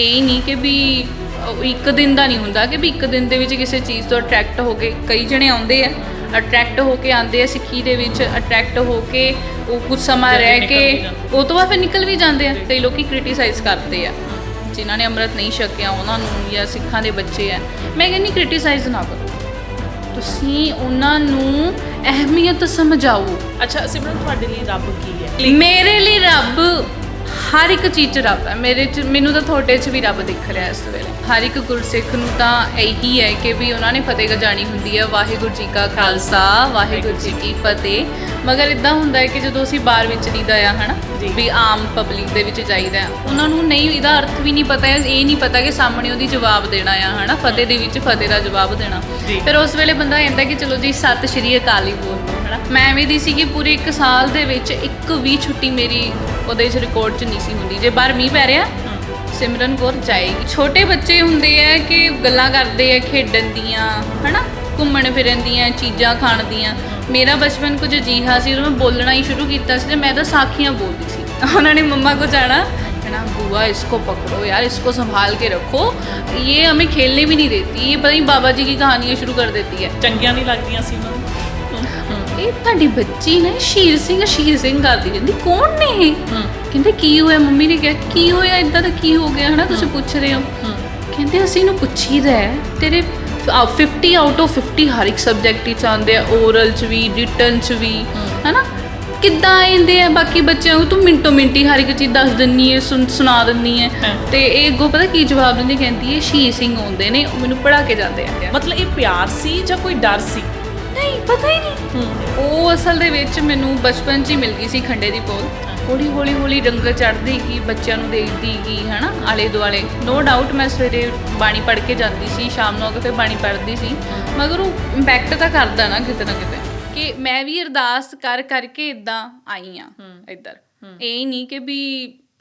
ਇਹ ਨਹੀਂ ਕਿ ਵੀ ਅਹ, ਇੱਕ ਦਿਨ ਦਾ ਨਹੀਂ ਹੁੰਦਾ ਕਿ ਵੀ ਇੱਕ ਦਿਨ ਦੇ ਵਿੱਚ ਕਿਸੇ ਚੀਜ਼ ਤੋਂ ਅਟਰੈਕਟ ਹੋ ਕੇ ਕਈ ਜਣੇ ਆਉਂਦੇ ਆ। ਅਟਰੈਕਟ ਹੋ ਕੇ ਆਉਂਦੇ ਆ ਸਿੱਖੀ ਦੇ ਵਿੱਚ ਅਟਰੈਕਟ ਹੋ ਕੇ ਉਹ ਕੁਝ ਸਮਾਂ ਰਹਿ ਨਿਕਲ ਕੇ ਜਾਂਦੇ। ਉਹ ਤੋਂ ਬਾਅਦ ਫਿਰ ਨਿਕਲ ਵੀ ਜਾਂਦੇ ਆ। ਕਈ ਲੋਕੀ ਕ੍ਰਿਟਿਸਾਈਜ਼ ਕਰਦੇ ਆ। ਜਿਨ੍ਹਾਂ ਨੇ ਅੰਮ੍ਰਿਤ ਨਹੀਂ ਛਕਿਆ ਉਹਨਾਂ ਨੂੰ ਜਾਂ ਸਿੱਖਾਂ ਦੇ ਬੱਚੇ ਆ। ਮੈਂ ਕਹਿੰਦੀ ਕ੍ਰਿਟਿਸਾਈਜ਼ ਨਾ ਕਰੋ। ਤੁਸੀਂ ਉਹਨਾਂ ਨੂੰ ਅਹਿਮੀਅਤ ਸਮਝਾਓ। ਅੱਛਾ ਸਿਮਰਨ ਤੁਹਾਡੇ ਲਈ ਰੱਬ ਕੀ ਹੈ? ਮੇਰੇ ਲਈ ਰੱਬ ਹਰ ਇੱਕ ਚੀਜ਼ 'ਚ ਰੱਬ ਹੈ। ਮੇਰੇ 'ਚ ਮੈਨੂੰ ਤਾਂ ਤੁਹਾਡੇ 'ਚ ਵੀ ਰੱਬ ਦਿਖ ਰਿਹਾ ਇਸ ਵੇਲੇ। ਹਰ ਇੱਕ ਗੁਰਸਿੱਖ ਨੂੰ ਤਾਂ ਇਹੀ ਹੈ ਕਿ ਵੀ ਉਹਨਾਂ ਨੇ ਫਤਿਹ ਗਜਾਣੀ ਹੁੰਦੀ ਹੈ। ਵਾਹਿਗੁਰੂ ਜੀ ਕਾ ਖਾਲਸਾ ਵਾਹਿਗੁਰੂ ਜੀ ਕੀ ਫਤਿਹ। ਮਗਰ ਇਦਾਂ ਹੁੰਦਾ ਹੈ ਕਿ ਜਦੋਂ ਅਸੀਂ ਬਾਹਰ ਵਿੱਚ ਦੀਦਾ ਆ ਹਨਾ। ਵੀ ਆਮ ਪਬਲਿਕ ਦੇ ਵਿੱਚ ਜਾਈਦਾ ਹੈ, ਉਹਨਾਂ ਨੂੰ ਨਹੀਂ ਇਹਦਾ ਅਰਥ ਵੀ ਨਹੀਂ ਪਤਾ ਹੈ। ਇਹ ਨਹੀਂ ਪਤਾ ਕਿ ਸਾਹਮਣੇ ਉਹਦੀ ਜਵਾਬ ਦੇਣਾ ਆ ਹਨਾ? ਫਤਿਹ ਦੇ ਵਿੱਚ ਫਤਿਹ ਦਾ ਜਵਾਬ ਦੇਣਾ। ਫਿਰ ਉਸ ਵੇਲੇ ਬੰਦਾ ਕਹਿੰਦਾ ਕਿ ਚਲੋ ਜੀ ਸਤਿ ਸ਼੍ਰੀ ਅਕਾਲ ਹੀ ਬੋਲ। ਦਿਓ ਹਨਾ ਮੈਂ ਐਵੇਂ ਦੀ ਸੀ ਕਿ ਪੂਰੇ 1 ਸਾਲ ਦੇ ਵਿੱਚ ਇੱਕ ਵੀ ਛੁੱਟੀ ਮੇਰੀ ਉਹਦੇ 'ਚ ਰਿਕਾਰਡ 'ਚ ਨਹੀਂ ਸੀ ਹੁੰਦੀ ਜੇ ਬਾਹਰ ਮੀਂਹ ਪੈ ਰਿਹਾ ਸਿਮਰਨ ਕੌਰ ਜਾਏਗੀ ਛੋਟੇ ਬੱਚੇ ਹੁੰਦੇ ਆ ਕਿ ਗੱਲਾਂ ਕਰਦੇ ਆ ਖੇਡਣ ਦੀਆਂ ਹਨਾ ਘੁੰਮਣ ਫਿਰਨ ਦੀਆਂ ਚੀਜ਼ਾਂ ਖਾਣ ਦੀਆਂ ਮੇਰਾ ਬਚਪਨ ਕੁਝ ਅਜੀਹਾ ਸੀ ਜਦੋਂ ਮੈਂ ਬੋਲਣਾ ਹੀ ਸ਼ੁਰੂ ਕੀਤਾ ਸੀ ਤੇ ਮੈਂ ਤਾਂ ਸਾਖੀਆਂ ਬੋਲਦੀ ਸੀ ਉਹਨਾਂ ਨੇ ਮੰਮਾ ਕੋ ਜਾਣਾ कहना बुआ इसको पकड़ो यार इसको संभाल के रखो ये हमें खेलने भी नहीं देती ये पता नहीं बाबा जी की कहानियां शुरू कर देती है ਚੰਗੀਆਂ ਨਹੀਂ ਲੱਗਦੀਆਂ ਸੀ ਉਹਨਾਂ ਨੂੰ ਇਹ ਤੁਹਾਡੀ ਬੱਚੀ ਨੇ ਸ਼ੀਰ ਸਿੰਘ ਸ਼ੀਰ ਸਿੰਘ ਕਰਦੀ ਰਹਿੰਦੀ। ਕੌਣ ਨੇ ਇਹ? ਕਹਿੰਦੇ ਕੀ ਹੋਇਆ? ਮੰਮੀ ਨੇ ਕਿਹਾ ਕੀ ਹੋਇਆ? ਇਦਾਂ ਦਾ ਕੀ ਹੋ ਗਿਆ? ਹਨਾ ਤੁਸੀਂ ਪੁੱਛ ਰਹੇ ਹੋ? ਕਹਿੰਦੇ ਅਸੀਂ ਇਹਨੂੰ ਪੁੱਛੀਦਾ ਹੈ ਤੇਰੇ ਆ 50 ਆਊਟ ਆਫ 50 ਹਰ ਇੱਕ ਸਬਜੈਕਟ ਵਿੱਚ ਆਉਂਦੇ ਆ। ਓਰਲ ਚ ਵੀ ਰਿਟਨ ਚ ਵੀ ਹਨਾ? ਕਿੱਦਾਂ ਆਉਂਦੇ ਆ? ਬਾਕੀ ਬੱਚਿਆਂ ਨੂੰ ਤੂੰ ਮਿੰਟੋ ਮਿੰਟੀ ਹਰ ਇੱਕ ਚੀਜ਼ ਦੱਸ ਦਿੰਨੀ ਹੈ ਸੁਣ ਸੁਣਾ ਦਿੰਨੀ ਹੈ ਹਾਂ। ਤੇ ਇਹ ਅੱਗੋਂ ਪਤਾ ਕੀ ਜਵਾਬ ਦਿੰਦੀ ਕਹਿੰਦੀ ਹੈ ਸ਼ੀਰ ਸਿੰਘ ਆਉਂਦੇ ਨੇ ਮੈਨੂੰ ਪੜਾ ਕੇ ਜਾਂਦੇ ਆ। ਮਤਲਬ ਇਹ ਪਿਆਰ ਸੀ ਜਾਂ ਕੋਈ ਡਰ ਸੀ? ਨਹੀਂ ਪਤਾ ਹੀ ਨਹੀਂ। ਉਹ ਅਸਲ ਦੇ ਵਿੱਚ ਮੈਨੂੰ ਬਚਪਨ 'ਚ ਹੀ ਮਿਲ ਗਈ ਸੀ ਖੰਡੇ ਦੀ ਪੋਲ। ਹੌਲੀ ਹੌਲੀ ਹੌਲੀ ਰੰਗ ਚੜ੍ਹਦੀ ਗਈ ਬੱਚਿਆਂ ਨੂੰ ਦੇਖਦੀ ਗਈ ਹਨਾ ਆਲੇ ਦੁਆਲੇ ਨੋ ਡਾਊਟ ਮੈਂ ਸਵੇਰੇ ਬਾਣੀ ਪੜ੍ਹ ਕੇ ਜਾਂਦੀ ਸੀ ਸ਼ਾਮ ਨੂੰ ਆ ਕੇ ਫਿਰ ਬਾਣੀ ਪੜ੍ਹਦੀ ਸੀ। ਮਗਰ ਉਹ ਇੰਪੈਕਟ ਤਾਂ ਕਰਦਾ ਨਾ ਕਿਤੇ ਨਾ ਕਿਤੇ ਕਿ ਮੈਂ ਵੀ ਅਰਦਾਸ ਕਰ ਕਰਕੇ ਇਦਾਂ ਆਈ ਆ ਇੱਧਰ। ਇਹ ਨਹੀਂ ਕਿ ਵੀ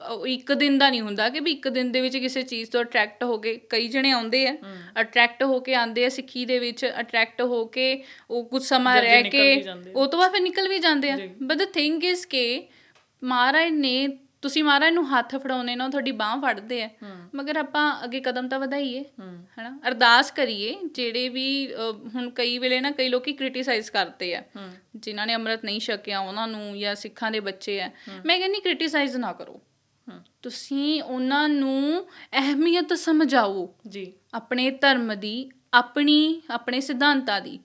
ਉਹ ਇੱਕ ਦਿਨ ਦਾ ਨਹੀਂ ਹੁੰਦਾ ਕਿ ਵੀ ਇੱਕ ਦਿਨ ਦੇ ਵਿੱਚ ਕਿਸੇ ਚੀਜ਼ ਤੋਂ ਅਟਰੈਕਟ ਹੋ ਕੇ ਕਈ ਜਣੇ ਆਉਂਦੇ ਆ। ਅਟਰੈਕਟ ਹੋ ਕੇ ਆਉਂਦੇ ਆ ਸਿੱਖੀ ਦੇ ਵਿੱਚ ਅਟਰੈਕਟ ਹੋ ਕੇ ਉਹ ਕੁਝ ਸਮਾਂ ਰਹਿ ਕੇ। ਉਹ ਤੋਂ ਬਾਅਦ ਫਿਰ ਨਿਕਲ ਵੀ ਜਾਂਦੇ ਆ। ਬਟ ਦ ਥਿੰਗ ਇਜ਼ ਕਿ ਮਹਾਰਾਜ ਨੇ ਤੁਸੀਂ ਮਹਾਰਾਜ ਨੂੰ ਹੱਥ ਫੜਾਉਨੇ ਨਾ ਤੁਹਾਡੀ ਬਾਹ ਫੜਦੇ ਆ। ਮਗਰ ਆਪਾਂ ਅੱਗੇ ਕਦਮ ਤਾਂ ਵਧਾਈਏ। ਹਨਾ? ਅਰਦਾਸ ਕਰੀਏ ਜਿਹੜੇ ਵੀ ਹੁਣ ਕਈ ਵੇਲੇ ਨਾ ਕਈ ਲੋਕੀ ਕ੍ਰਿਟਿਸਾਈਜ਼ ਕਰਦੇ ਆ। ਜਿਨ੍ਹਾਂ ਨੇ ਅੰਮ੍ਰਿਤ ਨਹੀਂ ਛਕਿਆ ਉਹਨਾਂ ਨੂੰ ਜਾਂ ਸਿੱਖਾਂ ਦੇ ਬੱਚੇ ਆ। ਮੈਂ ਕਹਿੰਦੀ ਕ੍ਰਿਟਿਸਾਈਜ਼ ਨਾ ਕਰੋ। ਤੁਸੀਂ ਉਹਨਾਂ ਨੂੰ ਅਹਿਮੀਅਤ ਸਮਝਾਓ ਜੀ। ਆਪਣੇ ਧਰਮ ਦੀ ਆਪਣੀ ਆਪਣੇ ਸਿਧਾਂਤਾਂ ਦੀ।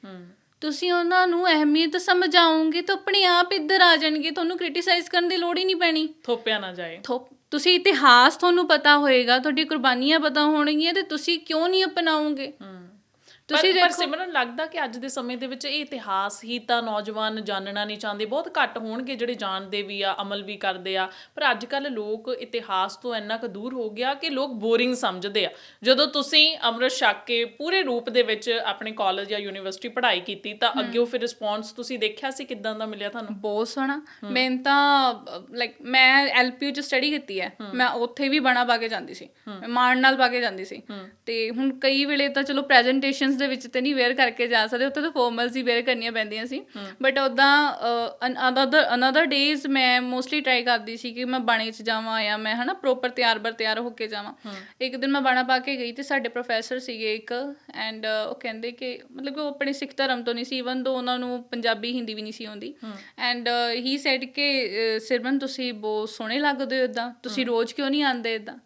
ਤੁਸੀਂ ਉਹਨਾਂ ਨੂੰ ਅਹਿਮੀਅਤ ਸਮਝਾਓਗੇ ਤਾਂ ਆਪਣੇ ਆਪ ਇੱਧਰ ਆ ਜਾਣਗੇ ਤੁਹਾਨੂੰ ਕ੍ਰਿਟਿਸਾਈਜ਼ ਕਰਨ ਦੀ ਲੋੜ ਹੀ ਨਹੀਂ ਪੈਣੀ। ਥੋਪਿਆ ਨਾ ਜਾਏ। ਥੋ- ਤੁਸੀਂ ਇਤਿਹਾਸ ਤੁਹਾਨੂੰ ਪਤਾ ਹੋਏਗਾ ਤੁਹਾਡੀ ਕੁਰਬਾਨੀਆਂ ਪਤਾ ਹੋਣਗੀਆਂ ਤੇ ਤੁਸੀਂ ਕਿਉਂ ਨਹੀਂ ਅਪਣਾਓਗੇ? ਤੁਸੀਂ ਪਰ ਸਿਮਰਨ ਲੱਗਦਾ ਕਿ ਅੱਜ ਦੇ ਸਮੇਂ ਦੇ ਵਿੱਚ ਇਹ ਇਤਿਹਾਸ ਹੀ ਤਾਂ ਨੌਜਵਾਨ ਜਾਣਨਾ ਨਹੀਂ ਚਾਹੁੰਦੇ। ਬਹੁਤ ਘੱਟ ਹੋਣਗੇ ਜਿਹੜੇ ਜਾਣਦੇ ਵੀ ਆ ਅਮਲ ਵੀ ਕਰਦੇ ਆ। ਪਰ ਅੱਜ ਕੱਲ ਲੋਕ ਇਤਿਹਾਸ ਤੋਂ ਇੰਨਾ ਕੁ ਦੂਰ ਹੋ ਗਿਆ ਕਿ ਲੋਕ ਬੋਰਿੰਗ ਸਮਝਦੇ ਆ। ਜਦੋਂ ਤੁਸੀਂ ਅੰਮ੍ਰਿਤ ਛਕ ਕੇ ਪੂਰੇ ਰੂਪ ਦੇ ਵਿੱਚ ਆਪਣੇ ਕਾਲਜ ਜਾਂ ਯੂਨੀਵਰਸਿਟੀ ਪੜ੍ਹਾਈ ਕੀਤੀ ਤਾਂ ਅੱਗੇ ਫਿਰ ਰਿਸਪੌਂਸ ਤੁਸੀਂ ਦੇਖਿਆ ਸੀ? ਕਿਦਾਂ ਦਾ ਮਿਲਿਆ ਤੁਹਾਨੂੰ? ਬਹੁਤ ਸੋਹਣਾ। ਮੈਂ ਤਾਂ ਲਾਈਕ ਮੈਂ ਐਲਪੀਯੂ ਚ ਸਟੱਡੀ ਕੀਤੀ ਹੈ। ਮੈਂ ਉੱਥੇ ਵੀ ਬਣਾ ਪਾ ਕੇ ਜਾਂਦੀ ਸੀ। ਮੈਂ ਮਾਣ ਨਾਲ ਪਾ ਕੇ ਜਾਂਦੀ ਸੀ। ਤੇ ਹੁਣ ਕਈ ਵੇਲੇ ਤਾਂ ਚਲੋ ਪ੍ਰੈਜੈਂਟੇਸ਼ਨਸ ਦੇ ਵਿੱਚ ਤੇ ਨਹੀਂ ਵੇਅਰ ਕਰਕੇ ਜਾ ਸਕਦੇ ਉੱਥੇ ਤਾਂ ਫਾਰਮਲਸ ਹੀ ਵੇਅਰ ਕਰਨੀਆਂ ਪੈਂਦੀਆਂ ਸੀ। ਬਟ ਉਦਾਂ ਅਨਦਰ ਅਨਦਰ ਡੇਜ਼ ਮੈਂ ਮੋਸਟਲੀ ਟਰਾਈ ਕਰਦੀ ਸੀ ਕਿ ਮੈਂ ਬਾਣੇ ਚ ਜਾਵਾਂ ਜਾਂ ਮੈਂ ਹਨਾ ਪ੍ਰੋਪਰ ਤਿਆਰ ਬਰ ਤਿਆਰ ਹੋ ਕੇ ਜਾਵਾਂ। ਇੱਕ ਦਿਨ ਮੈਂ ਬਾਣਾ ਪਾ ਕੇ ਗਈ ਤੇ ਸਾਡੇ ਪ੍ਰੋਫੈਸਰ ਸੀਗੇ ਇੱਕ ਐਂਡ ਉਹ ਕਹਿੰਦੇ ਕਿ ਮਤਲਬ ਕਿ ਉਹ ਆਪਣੇ ਸਿੱਖ ਧਰਮ ਤੋਂ ਨਹੀਂ ਸੀ ਇਵਨ ਦੋ ਉਹਨਾਂ ਨੂੰ ਪੰਜਾਬੀ ਹਿੰਦੀ ਵੀ ਨਹੀਂ ਸੀ ਆਉਂਦੀ। ਐਂਡ ਹੀ ਸੈਡ ਕਿ ਸਿਰਮਨ ਤੁਸੀਂ ਬਹੁਤ ਸੋਹਣੇ ਲੱਗਦੇ ਹੋ ਇਦਾਂ ਤੁਸੀਂ ਰੋਜ਼ ਕਿਉਂ ਨਹੀਂ ਆਉਂਦੇ ਇਦਾਂ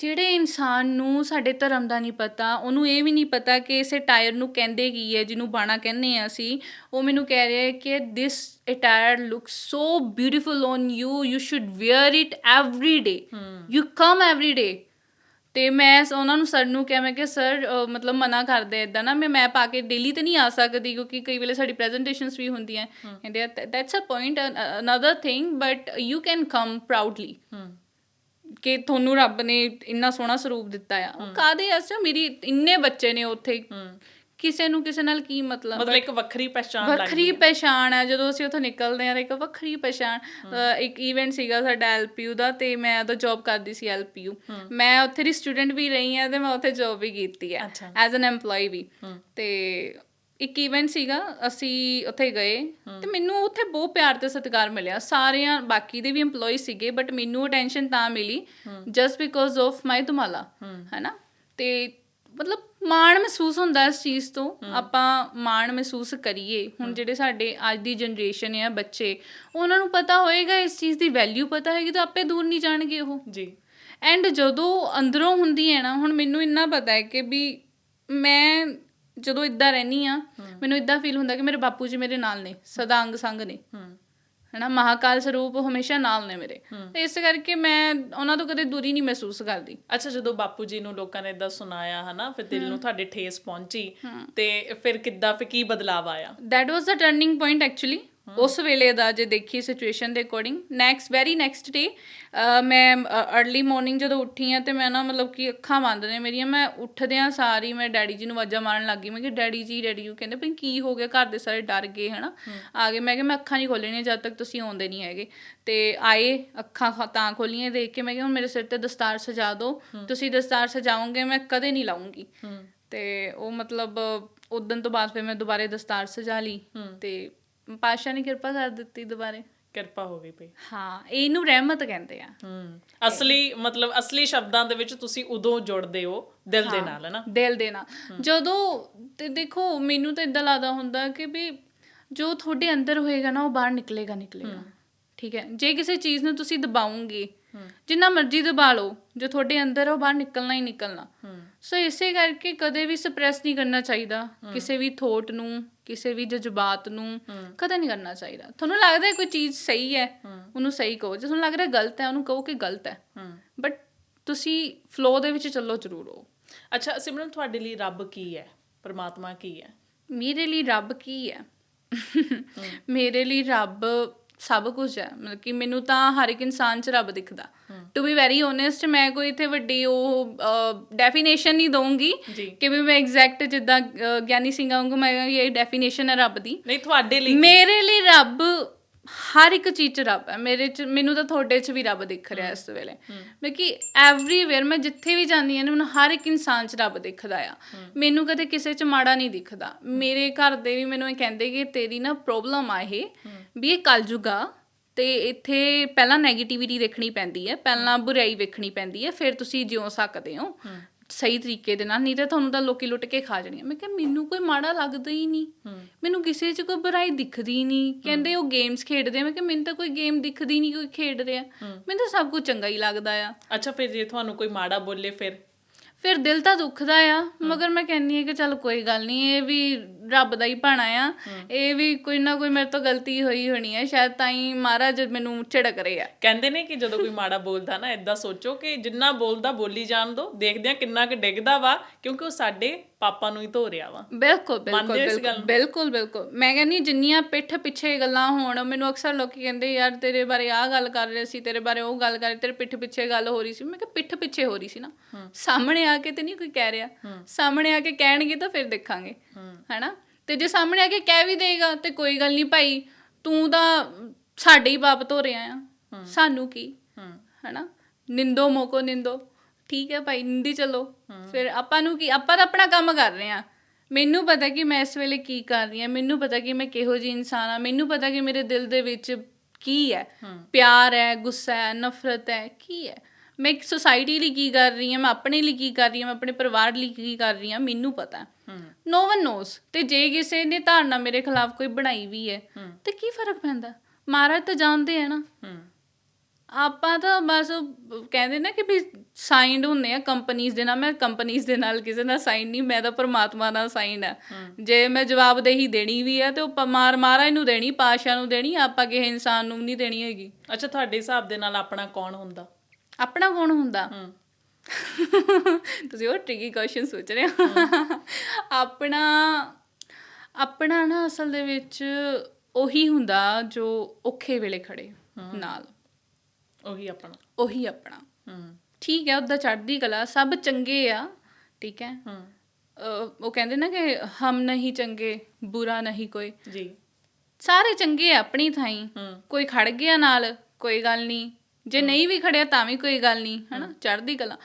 ਜਿਹੜੇ ਇਨਸਾਨ ਨੂੰ ਸਾਡੇ ਧਰਮ ਦਾ ਨਹੀਂ ਪਤਾ ਉਹਨੂੰ ਇਹ ਵੀ ਨਹੀਂ ਪਤਾ ਕਿ ਇਸੇ ਟਾਇਰ ਨੂੰ ਕਹਿੰਦੇ ਕੀ ਹੈ ਜਿਹਨੂੰ ਬਾਣਾ ਕਹਿੰਦੇ ਆ ਅਸੀਂ ਉਹ ਮੈਨੂੰ ਕਹਿ ਰਿਹਾ ਹੈ ਕਿ this attire looks so beautiful on you you should wear it every day you come every day ਤੇ ਮੈਂ ਉਹਨਾਂ ਨੂੰ ਸਰ ਨੂੰ ਕਿਹਾ ਮੈਂ ਕਿ ਸਰ ਮਤਲਬ ਮਨਾ ਕਰਦੇ ਇਦਾਂ ਨਾ ਮੈਂ ਮੈਂ ਪਾ ਕੇ ਡੇਲੀ ਤੇ ਨਹੀਂ ਆ ਸਕਦੀ ਕਿਉਂਕਿ ਕਈ ਵੇਲੇ ਸਾਡੀ ਪ੍ਰੈਜੈਂਟੇਸ਼ਨਸ ਵੀ ਹੁੰਦੀਆਂ ਕਹਿੰਦੇ that's a point another thing but you can come proudly ਕਿ ਤੁਹਾਨੂੰ ਰੱਬ ਨੇ ਇੰਨਾ ਸੋਹਣਾ ਸਰੂਪ ਦਿੱਤਾ ਆ। ਉਹ ਕਾਦੇ ਅਸਰ ਮੇਰੀ ਇੰਨੇ ਬੱਚੇ ਨੇ ਉੱਥੇ। ਕਿਸੇ ਨੂੰ ਕਿਸੇ ਨਾਲ ਕੀ ਮਤਲਬ ਮਤਲਬ ਇੱਕ ਵੱਖਰੀ ਪਛਾਣ ਲੱਗ ਵੱਖਰੀ ਪਛਾਣ ਹੈ ਜਦੋਂ ਅਸੀਂ ਉੱਥੋਂ ਨਿਕਲਦੇ ਆ ਇੱਕ ਵੱਖਰੀ ਪਛਾਣ। ਇੱਕ ਇਵੈਂਟ ਸੀਗਾ ਸਾਡਾ ਐਲਪੀਯੂ ਦਾ ਤੇ ਮੈਂ ਉਦੋਂ ਜੌਬ ਕਰਦੀ ਸੀ ਐਲਪੀਯੂ ਮੈਂ ਉੱਥੇ ਦੀ ਸਟੂਡੈਂਟ ਵੀ ਰਹੀ ਆ ਤੇ ਮੈਂ ਉੱਥੇ ਜੌਬ ਵੀ ਕੀਤੀ ਹੈ ਅੱਛਾ। ਐਜ਼ ਐਨ EMPLOYE ਵੀ। ਤੇ ਇੱਕ ਇਵੈਂਟ ਸੀਗਾ ਅਸੀਂ ਉੱਥੇ ਗਏ ਤੇ ਮੈਨੂੰ ਉੱਥੇ ਬਹੁਤ ਪਿਆਰ ਤੇ ਸਤਿਕਾਰ ਮਿਲਿਆ। ਸਾਰਿਆਂ ਬਾਕੀ ਦੇ ਵੀ EMPLOYEE ਸੀਗੇ ਬਟ ਮੈਨੂੰ ਅਟੈਂਸ਼ਨ ਤਾਂ ਮਿਲੀ just because of my dumala ਹੈਨਾ? ਤੇ ਮਤਲਬ ਮਾਣ ਮਹਿਸੂਸ ਹੁੰਦਾ ਇਸ ਚੀਜ਼ ਤੋਂ। ਆਪਾਂ ਮਾਣ ਮਹਿਸੂਸ ਕਰੀਏ। ਹੁਣ ਜਿਹੜੇ ਸਾਡੇ ਅੱਜ ਦੀ ਜਨਰੇਸ਼ਨ ਹੈ ਬੱਚੇ ਉਹਨਾਂ ਨੂੰ ਪਤਾ ਹੋਏਗਾ ਇਸ ਚੀਜ਼ ਦੀ ਵੈਲਿਊ ਪਤਾ ਹੋਏਗੀ ਤਾਂ ਆਪੇ ਦੂਰ ਨਹੀਂ ਜਾਣਗੇ ਉਹ। ਜੀ। ਐਂਡ ਜਦੋਂ ਅੰਦਰੋਂ ਹੁੰਦੀ ਹੈ ਨਾ ਹੁਣ ਮੈਨੂੰ ਇੰਨਾ ਪਤਾ ਹੈ ਕਿ ਵੀ ਮੈਂ ਜਦੋਂ ਇੱਦਾਂ ਰਹਿਨੀ ਆ ਮੈਨੂੰ ਇੱਦਾਂ ਫੀਲ ਹੁੰਦਾ ਕਿ ਮੇਰੇ ਬਾਪੂ ਜੀ ਮੇਰੇ ਨਾਲ ਨੇ ਸਦਾ ਅੰਗ ਸੰਗ ਨੇ। ਹਨਾ ਮਹਾਕਾਲ ਸਰੂਪ ਹਮੇਸ਼ਾ ਨਾਲ ਨੇ ਮੇਰੇ। ਤੇ ਇਸ ਕਰਕੇ ਮੈਂ ਉਹਨਾਂ ਤੋਂ ਕਦੇ ਦੂਰੀ ਨਹੀਂ ਮਹਿਸੂਸ ਕਰਦੀ। ਅੱਛਾ ਜਦੋਂ ਬਾਪੂ ਜੀ ਨੂੰ ਲੋਕਾਂ ਨੇ ਇਦਾਂ ਸੁਣਾਇਆ ਹਨਾ ਫਿਰ ਦਿਲ ਨੂੰ ਤੁਹਾਡੇ ਠੇਸ ਪਹੁੰਚੀ ਤੇ ਫਿਰ ਕਿੱਦਾਂ ਫਿਰ ਕੀ ਬਦਲਾਵ ਆਇਆ? That was the turning point actually. ਉਸ ਵੇਲੇ ਦਾ ਜੇ ਦੇਖੀ ਸਿਚੁਏਸ਼ਨ ਦੇ according next very next day ਮੈਂ अर्ਲੀ ਮਾਰਨਿੰਗ ਜਦੋਂ ਉੱਠੀ ਆ ਤੇ ਮੈਂ ਨਾ ਮਤਲਬ ਕਿ ਅੱਖਾਂ ਬੰਦ ਨੇ ਮੇਰੀਆਂ ਮੈਂ ਉੱਠਦਿਆਂ ਸਾਰੀ ਮੈਂ ਡੈਡੀ ਜੀ ਨੂੰ ਆਵਾਜ਼ਾਂ ਮਾਰਨ ਲੱਗੀ ਮੈਂ ਕਿ ਡੈਡੀ ਜੀ ਡੈਡੀ ਜੀ ਕਹਿੰਦੇ ਭਈ ਕੀ ਹੋ ਗਿਆ? ਘਰ ਦੇ ਸਾਰੇ ਡਰ ਗਏ ਹਨਾ? ਆ ਗਏ ਮੈਂ ਕਿ ਮੈਂ ਅੱਖਾਂ ਨਹੀਂ ਖੋਲਣੀਆਂ ਜਦ ਤੱਕ ਤੁਸੀਂ ਆਉਂਦੇ ਨਹੀਂ ਹੈਗੇ। ਤੇ ਆਏ ਅੱਖਾਂ ਤਾਂ ਖੋਲੀਆਂ ਦੇਖ ਕੇ ਮੈਂ ਕਿ ਹੁਣ ਮੇਰੇ ਸਿਰ ਤੇ ਦਸਤਾਰ ਸਜਾ ਦਿਓ ਤੁਸੀਂ ਦਸਤਾਰ ਸਜਾਓਗੇ ਮੈਂ ਕਦੇ ਨਹੀਂ ਲਾਉਂਗੀ। ਤੇ ਉਹ ਮਤਲਬ ਉਦੋਂ ਤੋਂ ਬਾਅਦ ਫਿਰ ਮੈਂ ਦੁਬਾਰੇ ਦਸਤਾਰ ਸਜਾ ਲਈ ਤੇ ਪਾਸ਼ਾ ਨੇ ਕਿਰਪਾ ਕਰ ਦਿੱਤੀ ਦੁਬਾਰੇ। ਕਿਰਪਾ ਹੋ ਗਈ ਭਈ ਹਾਂ ਇਹਨੂੰ ਰਹਿਮਤ ਕਹਿੰਦੇ ਆ। ਹੂੰ ਅਸਲੀ ਮਤਲਬ ਅਸਲੀ ਸ਼ਬਦਾਂ ਦੇ ਵਿੱਚ ਤੁਸੀਂ ਉਦੋਂ ਜੁੜਦੇ ਹੋ ਦਿਲ ਦੇ ਨਾਲ ਹਨਾ? ਦਿਲ ਦੇ ਨਾਲ। ਜਦੋਂ ਤੇ ਦੇਖੋ ਮੈਨੂੰ ਤਾਂ ਇਦਾਂ ਲੱਗਦਾ ਹੁੰਦਾ ਕਿ ਵੀ ਜੋ ਤੁਹਾਡੇ ਅੰਦਰ ਹੋਏਗਾ ਨਾ ਉਹ ਬਾਹਰ ਨਿਕਲੇਗਾ ਨਿਕਲੇਗਾ। ਠੀਕ ਹੈ ਜੇ ਕਿਸੇ ਚੀਜ਼ ਨੂੰ ਤੁਸੀਂ ਦਬਾਓਗੇ ਜਿੰਨਾ ਮਰਜ਼ੀ ਦਬਾ ਲਓ ਜੋ ਤੁਹਾਡੇ ਅੰਦਰ ਉਹ ਬਾਹਰ ਨਿਕਲਣਾ ਹੀ ਨਿਕਲਣਾ। ਸੋ ਇਸੇ ਕਰਕੇ ਕਦੇ ਵੀ ਸਪਰੈਸ ਨਹੀਂ ਕਰਨਾ ਚਾਹੀਦਾ ਕਿਸੇ ਵੀ ਥੋਟ ਨੂੰ। ਕਿਸੇ ਵੀ ਜਜ਼ਬਾਤ ਨੂੰ ਕਦੇ ਨਹੀਂ ਕਰਨਾ ਚਾਹੀਦਾ। ਤੁਹਾਨੂੰ ਲੱਗਦਾ ਹੈ ਕੋਈ ਚੀਜ਼ ਸਹੀ ਹੈ ਉਹਨੂੰ ਸਹੀ ਕਹੋ। ਜੇ ਤੁਹਾਨੂੰ ਲੱਗ ਰਿਹਾ ਗਲਤ ਹੈ ਉਹਨੂੰ ਕਹੋ ਕਿ ਗਲਤ ਹੈ। ਹੂੰ। ਬਟ ਤੁਸੀਂ ਫਲੋ ਦੇ ਵਿੱਚ ਚੱਲੋ ਜ਼ਰੂਰ ਹੋ ਅੱਛਾ ਸਿਮਰਨ ਤੁਹਾਡੇ ਲਈ ਰੱਬ ਕੀ ਹੈ? ਪਰਮਾਤਮਾ ਕੀ ਹੈ? ਮੇਰੇ ਲਈ ਰੱਬ ਕੀ ਹੈ। ਮੇਰੇ ਲਈ ਰੱਬ ਸਭ ਕੁਝ ਹੈ। ਮਤਲਬ ਕਿ ਮੈਨੂੰ ਤਾਂ ਹਰ ਇੱਕ ਇਨਸਾਨ 'ਚ ਰੱਬ ਦਿਖਦਾ। ਟੂ ਬੀ ਵੈਰੀ ਓਨੈਸਟ ਮੈਂ ਕੋਈ ਇੱਥੇ ਵੱਡੀ ਉਹ ਡੈਫੀਨੇਸ਼ਨ ਨਹੀਂ ਦਊਂਗੀ ਜੀ। ਕਿ ਵੀ ਮੈਂ ਐਗਜ਼ੈਕਟ ਜਿੱਦਾਂ ਗਿਆਨੀ ਸਿੰਘ ਵਾਂਗੂ ਮੈਂ ਇਹ ਡੈਫੀਨੇਸ਼ਨ ਹੈ ਰੱਬ ਦੀ। ਨਹੀਂ ਤੁਹਾਡੇ ਲਈ ਮੇਰੇ ਲਈ ਰੱਬ ਹਰ ਇੱਕ ਚੀਜ਼ 'ਚ ਰੱਬ ਹੈ। ਮੇਰੇ 'ਚ ਮੈਨੂੰ ਤਾਂ ਤੁਹਾਡੇ 'ਚ ਵੀ ਰੱਬ ਦਿਖ ਰਿਹਾ ਇਸ ਵੇਲੇ। ਮੈਂ ਕਿ ਐਵਰੀਵੇਅਰ ਮੈਂ ਜਿੱਥੇ ਵੀ ਜਾਂਦੀ ਹਾਂ ਨਾ ਮੈਨੂੰ ਹਰ ਇੱਕ ਇਨਸਾਨ 'ਚ ਰੱਬ ਦਿਖਦਾ ਆ। ਮੈਨੂੰ ਕਦੇ ਕਿਸੇ 'ਚ ਮਾੜਾ ਨਹੀਂ ਦਿਖਦਾ। ਮੇਰੇ ਘਰ ਦੇ ਵੀ ਮੈਨੂੰ ਇਹ ਕਹਿੰਦੇ ਕਿ ਤੇਰੀ ਨਾ ਪ੍ਰੋਬਲਮ ਆ ਇਹ। ਵੀ ਇਹ ਕਲਯੁਗ ਆ ਤੇ ਇੱਥੇ ਪਹਿਲਾਂ 네ਗੇਟਿਵਿਟੀ ਦੇਖਣੀ ਪੈਂਦੀ ਹੈ ਪਹਿਲਾਂ ਬੁਰਾਈ ਵੇਖਣੀ ਪੈਂਦੀ ਹੈ ਫਿਰ ਤੁਸੀਂ ਜਿਉ ਸਕਦੇ ਹੋ। ਸਹੀ ਤਰੀਕੇ ਦੇ ਨਾਲ ਨਹੀਂ ਤਾਂ ਤੁਹਾਨੂੰ ਤਾਂ ਲੋਕੀ ਲੁੱਟ ਕੇ ਖਾ ਜਾਣਗੇ। ਮੈਂ ਕਿਹਾ ਮੈਨੂੰ ਕੋਈ ਮਾੜਾ ਲੱਗਦਾ ਹੀ ਨਹੀਂ। ਮੈਨੂੰ ਕਿਸੇ 'ਚ ਕੋਈ ਬੁਰਾਈ ਦਿਖਦੀ ਨਹੀਂ। ਕਹਿੰਦੇ ਉਹ ਗੇਮਸ ਖੇਡਦੇ ਆ। ਮੈਂ ਕਿਹਾ ਮੈਨੂੰ ਤਾਂ ਕੋਈ ਗੇਮ ਦਿਖਦੀ ਨਹੀਂ ਕੋਈ ਖੇਡ ਰਿਹਾ। ਮੈਨੂੰ ਤਾਂ ਸਭ ਕੁਝ ਚੰਗਾ ਹੀ ਲੱਗਦਾ ਆ। ਅੱਛਾ ਫਿਰ ਜੇ ਤੁਹਾਨੂੰ ਕੋਈ ਮਾੜਾ ਬੋਲੇ ਫਿਰ? ਫਿਰ ਦਿਲ ਤਾਂ ਦੁਖਦਾ ਆ। ਮਗਰ ਮੈਂ ਕਹਿੰਨੀ ਆ ਕਿ ਚੱਲ ਕੋਈ ਗੱਲ ਨਹੀਂ ਇਹ ਵੀ ਰੱਬ ਦਾ ਹੀ ਭਾਣਾ ਆ। ਇਹ ਵੀ ਕੋਈ ਨਾ ਕੋਈ ਮੇਰੇ ਤੋਂ ਗਲਤੀ ਹੋਈ ਹੋਣੀ ਹੈ ਸ਼ਾਇਦ ਤਾਂ ਹੀ ਮਹਾਰਾਜ ਮੈਨੂੰ ਝਿੜਕ ਰਹੇ ਆ। ਕਹਿੰਦੇ ਨੇ ਕਿ ਜਦੋਂ ਕੋਈ ਮਾੜਾ ਬੋਲਦਾ ਨਾ ਇਦਾਂ ਸੋਚੋ ਕਿ ਜਿੰਨਾ ਬੋਲਦਾ ਬੋਲੀ ਜਾਣ ਦੋ ਦੇਖਦੇ ਆ ਕਿੰਨਾ ਕੁ ਡਿੱਗਦਾ ਵਾ ਕਿਉਂਕਿ ਉਹ ਸਾਡੇ ਪਾਪਾ ਨੂੰ ਹੀ ਧੋ ਰਿਹਾ ਵਾ। ਬਿਲਕੁਲ ਬਿਲਕੁਲ ਬਿਲਕੁਲ ਬਿਲਕੁਲ ਮੈਂ ਕਹਿੰਨੀ ਜਿੰਨੀਆਂ ਪਿੱਠ ਪਿੱਛੇ ਗੱਲਾਂ ਹੋਣ ਮੈਨੂੰ ਅਕਸਰ ਲੋਕੀ ਕਹਿੰਦੇ ਯਾਰ ਤੇਰੇ ਬਾਰੇ ਆਹ ਗੱਲ ਕਰ ਰਹੇ ਸੀ ਤੇਰੇ ਬਾਰੇ ਉਹ ਗੱਲ ਕਰ ਰਹੇ ਤੇਰੇ ਪਿੱਠ ਪਿੱਛੇ ਗੱਲ ਹੋ ਰਹੀ ਸੀ। ਮੈਂ ਕਿਹਾ ਪਿੱਠ ਪਿੱਛੇ ਹੋ ਰਹੀ ਸੀ ਨਾ। ਸਾਹਮਣੇ ਆ ਕੇ ਤੇ ਨਹੀਂ ਕੋਈ ਕਹਿ ਰਿਹਾ। ਸਾਹਮਣੇ ਆ ਕੇ ਕਹਿਣਗੇ ਤਾਂ ਫਿਰ ਦੇਖਾਂਗੇ। ਹੈਨਾ? ਤੇ ਜੇ ਸਾਹਮਣੇ ਆ ਕੇ ਕਹਿ ਵੀ ਦੇਗਾ ਤੇ ਕੋਈ ਗੱਲ ਨਹੀਂ ਭਾਈ ਤੂੰ ਤਾਂ ਸਾਡੇ ਹੀ ਬਾਪ ਧੋ ਰਿਹਾ ਆ। ਸਾਨੂੰ ਕੀ? ਹੈਨਾ? ਨਿੰਦੋ ਮੋਕੋ ਨਿੰਦੋ। ਠੀਕ ਹੈ ਭਾਈ ਨਿੰਦੀ ਚਲੋ। ਫਿਰ ਆਪਾਂ ਨੂੰ ਕੀ ਆਪਾਂ ਤਾਂ ਆਪਣਾ ਕੰਮ ਕਰ ਰਹੇ ਆ ਮੈਨੂੰ ਪਤਾ ਕਿ ਮੈਂ ਇਸ ਵੇਲੇ ਕੀ ਕਰ ਰਹੀ ਹਾਂ ਮੈਨੂੰ ਪਤਾ ਕਿ ਮੈਂ ਕਿਹੋ ਜਿਹੀ ਇਨਸਾਨ ਆ ਮੈਨੂੰ ਪਤਾ ਕਿ ਮੇਰੇ ਦਿਲ ਦੇ ਵਿੱਚ ਕੀ ਹੈ। ਪਿਆਰ ਹੈ ਗੁੱਸਾ ਹੈ ਨਫ਼ਰਤ ਹੈ ਕੀ ਹੈ? ਮੈਂ ਇੱਕ ਸੋਸਾਇਟੀ ਲਈ ਕੀ ਕਰ ਰਹੀ ਹਾਂ ਮੈਂ ਆਪਣੇ ਲਈ ਕੀ ਕਰ ਰਹੀ ਹਾਂ ਮੈਂ ਆਪਣੇ ਪਰਿਵਾਰ ਲਈ ਕੀ ਕਰ ਰਹੀ ਹਾਂ ਮੈਨੂੰ ਪਤਾ ਨੋ ਵਨ ਨੋਸ ਤੇ ਜੇ ਕਿਸੇ ਨੇ ਧਾਰਨਾ ਮੇਰੇ ਖਿਲਾਫ ਕੋਈ ਬਣਾਈ ਵੀ ਹੈ ਤੇ ਕੀ ਫ਼ਰਕ ਪੈਂਦਾ? ਮਹਾਰਾਜ ਤਾਂ ਜਾਣਦੇ ਆ ਨਾ। ਆਪਾਂ ਤਾਂ ਬਸ ਕਹਿੰਦੇ ਨਾ ਕਿ ਵੀ ਸਾਈਨਡ ਹੁੰਦੇ ਆ ਕੰਪਨੀਆਂ ਦੇ ਨਾਲ ਮੈਂ ਕੰਪਨੀਆਂ ਦੇ ਨਾਲ ਕਿਸੇ ਨਾਲ ਸਾਈਨ ਨਹੀਂ ਮੈਂ ਤਾਂ ਪਰਮਾਤਮਾ ਨਾਲ ਸਾਈਨ ਆ। ਜੇ ਮੈਂ ਜਵਾਬਦੇਹੀ ਦੇਣੀ ਵੀ ਆ ਤੇ ਉਹ ਮਾਰ ਮਹਾਰਾਜ ਨੂੰ ਦੇਣੀ ਪਾਸ਼ਾ ਨੂੰ ਦੇਣੀ ਆਪਾਂ ਕਿਸੇ ਇਨਸਾਨ ਨੂੰ ਨਹੀਂ ਦੇਣੀ ਹੈਗੀ। ਅੱਛਾ ਤੁਹਾਡੇ ਹਿਸਾਬ ਦੇ ਨਾਲ ਆਪਣਾ ਕੌਣ ਹੁੰਦਾ? ਆਪਣਾ ਕੌਣ ਹੁੰਦਾ? ਤੁਸੀਂ ਉਹ ਟ੍ਰਿਕੀ ਕੁਐਸਚਨ ਸੋਚ ਰਹੇ ਹੋ। ਆਪਣਾ ਆਪਣਾ ਨਾ ਅਸਲ ਦੇ ਵਿੱਚ ਉਹੀ ਹੁੰਦਾ ਜੋ ਔਖੇ ਵੇਲੇ ਖੜੇ ਨਾਲ। ਉਹੀ ਆਪਣਾ। ਉਹੀ ਆਪਣਾ। ਹੂੰ। ਠੀਕ ਹੈ ਉਹਦਾ ਚੜ੍ਹਦੀ ਕਲਾ ਸਭ ਚੰਗੇ ਆ ਠੀਕ ਹੈ। ਉਹ ਕਹਿੰਦੇ ਨਾ ਕਿ ਹਮ ਨਹੀਂ ਚੰਗੇ ਬੁਰਾ ਨਹੀਂ ਕੋਈ। ਜੀ। ਸਾਰੇ ਚੰਗੇ ਆ ਆਪਣੀ ਥਾਈ। ਹੂੰ। ਕੋਈ ਖੜ ਗਿਆ ਨਾਲ ਕੋਈ ਗੱਲ ਨਹੀਂ। ਜੇ ਨਹੀਂ ਵੀ ਖੜਿਆ ਤਾਂ ਵੀ ਕੋਈ ਗੱਲ ਨਹੀਂ ਹਨਾ? ਚੜ੍ਹਦੀ ਕਲਾ।